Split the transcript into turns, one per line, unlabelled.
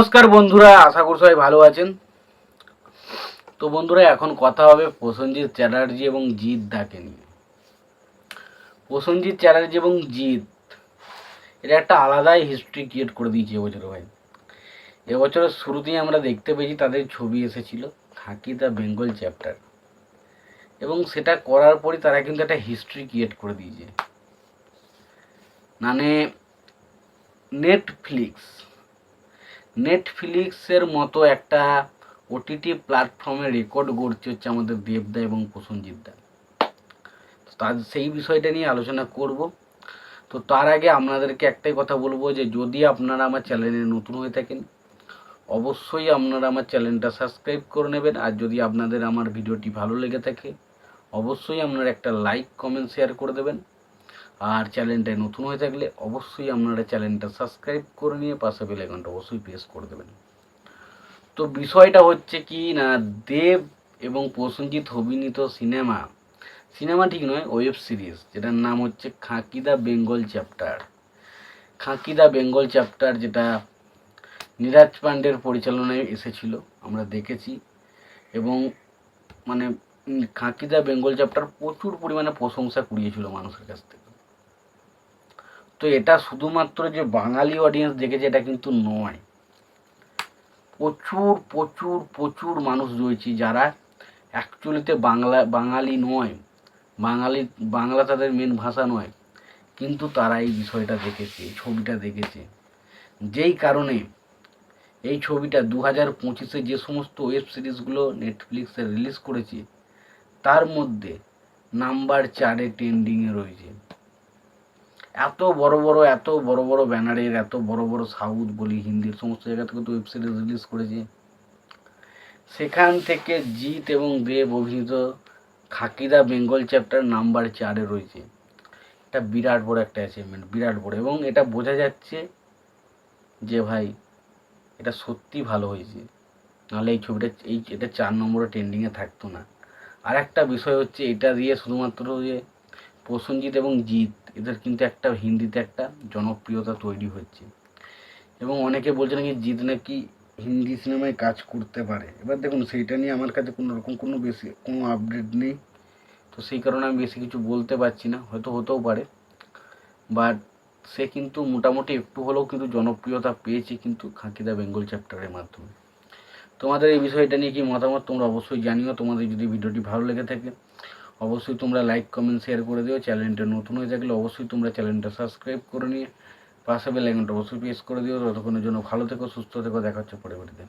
নমস্কার বন্ধুরা, আশা করি সবাই ভালো আছেন। তো বন্ধুরা, এখন কথা হবে প্রসেনজিৎ চ্যাটার্জি এবং জিৎ দাকে নিয়ে। প্রসেনজিৎ চ্যাটার্জি এবং জিৎ এটা একটা আলাদাই হিস্ট্রি ক্রিয়েট করে দিয়েছে এবছর ভাই। এবছরের শুরুতেই আমরা দেখতে পেয়েছি, তাদের ছবি এসেছিল থাকি দ্য বেঙ্গল চ্যাপ্টার এবং সেটা করার পরই তারা কিন্তু একটা হিস্ট্রি ক্রিয়েট করে দিয়েছে। মানে নেটফ্লিক্স নেটফ্লিক্সের মতো একটা ওটিটি প্ল্যাটফর্মে রেকর্ড গড়ছে হচ্ছে আমাদের দেবদা এবং প্রসেনজিৎদা তো তার সেই বিষয়টা নিয়ে আলোচনা করব। তো তার আগে আপনাদেরকে একটাই কথা বলব যে, যদি আপনারা আমার চ্যানেলে নতুন হয়ে থাকেন, অবশ্যই আপনারা আমার চ্যানেলটা সাবস্ক্রাইব করে নেবেন। আর যদি আপনাদের আমার ভিডিওটি ভালো লেগে থাকে, অবশ্যই আপনারা একটা লাইক কমেন্ট শেয়ার করে দেবেন। আর চ্যানেলটায় নতুন হয়ে থাকলে অবশ্যই আপনারা চ্যানেলটা সাবস্ক্রাইব করে নিয়ে পাশে বেল আইকনটা অবশ্যই প্রেস করে দেবেন। তো বিষয়টা হচ্ছে কি না দেব এবং প্রসেনজিৎ অভিনীত সিনেমা সিনেমা ঠিক নয় ওয়েব সিরিজ যেটার নাম হচ্ছে Khakee the Bengal chapter. Khakee the Bengal chapter যেটা নীরাজ পান্ডের পরিচালনায় এসেছিল আমরা দেখেছি। এবং মানে উম, খাঁকি দা বেঙ্গল চ্যাপ্টার প্রচুর পরিমাণে প্রশংসা কুড়িয়েছিল মানুষের কাছ থেকে। তো এটা শুধুমাত্র যে বাঙালি অডিয়েন্স দেখেছে, এটা কিন্তু নয়। প্রচুর প্রচুর প্রচুর মানুষ রয়েছে যারা অ্যাকচুয়ালিতে বাংলা, বাঙালি নয়। বাঙালি, বাংলা তাদের মেন ভাষা নয়। কিন্তু তারা এই বিষয়টা দেখেছে, এই ছবিটা দেখেছে। যেই কারণে এই ছবিটা দু হাজার পঁচিশে যে সমস্ত ওয়েব সিরিজগুলো নেটফ্লিক্সে রিলিজ করেছে, তার মধ্যে নাম্বার চারে ট্রেন্ডিংয়ে রয়েছে। এত বড় বড়, এত বড় বড় ব্যানারের এত বড় বড় সাউথ বলি, হিন্দির সমস্ত জায়গা থেকে তো ওয়েব সিরিজ রিলিজ করেছে। সেখান থেকে জিৎ এবং দেব অভিনীত খাকিদা বেঙ্গল চ্যাপ্টার নাম্বার চারে রয়েছে। এটা বিরাট বড় একটা অ্যাচিভমেন্ট বিরাট বড়। এবং এটা বোঝা যাচ্ছে যে ভাই, এটা সত্যি ভালো হয়েছে। নাহলে এই ছবিটা, এই, এটা চার নম্বরে ট্রেন্ডিংয়ে থাকতো না। আর একটা বিষয় হচ্ছে, এটা দিয়ে শুধুমাত্র যে প্রসেনজিৎ এবং জিৎ, এদের কিন্তু একটা হিন্দিতে একটা জনপ্রিয়তা তৈরি হচ্ছে এবং অনেকে বলছে নাকি জিৎ নাকি হিন্দি সিনেমায় কাজ করতে পারে। এবার দেখুন, সেইটা নিয়ে আমার কাছে কোনো রকম কোনো বেশি কোনো আপডেট নেই। তো সেই কারণে আমি বেশি কিছু বলতে পারছি না, হয়তো হতেও পারে। বাট সে কিন্তু মোটামুটি একটু হলেও কিন্তু জনপ্রিয়তা পেয়েছে কিন্তু খাঁকিদা বেঙ্গল চ্যাপ্টারের মাধ্যমে। তোমাদের এই বিষয়টা নিয়ে কি মতামত তোমরা অবশ্যই জানিও। তোমাদের যদি ভিডিওটি ভালো লেগে থাকে অবশ্যই তোমরা লাইক কমেন্ট শেয়ার করে দিও। চ্যানেলটা নতুন হয়ে থাকলে অবশ্যই তোমরা চ্যানেলটা সাবস্ক্রাইব করে নিয়ে পাশে বেল আইকনটা অবশ্যই প্রেস করে দিও। ততক্ষণের জন্য ভালো থেকো, সুস্থ থেকো। দেখা হচ্ছে পরবর্তীতে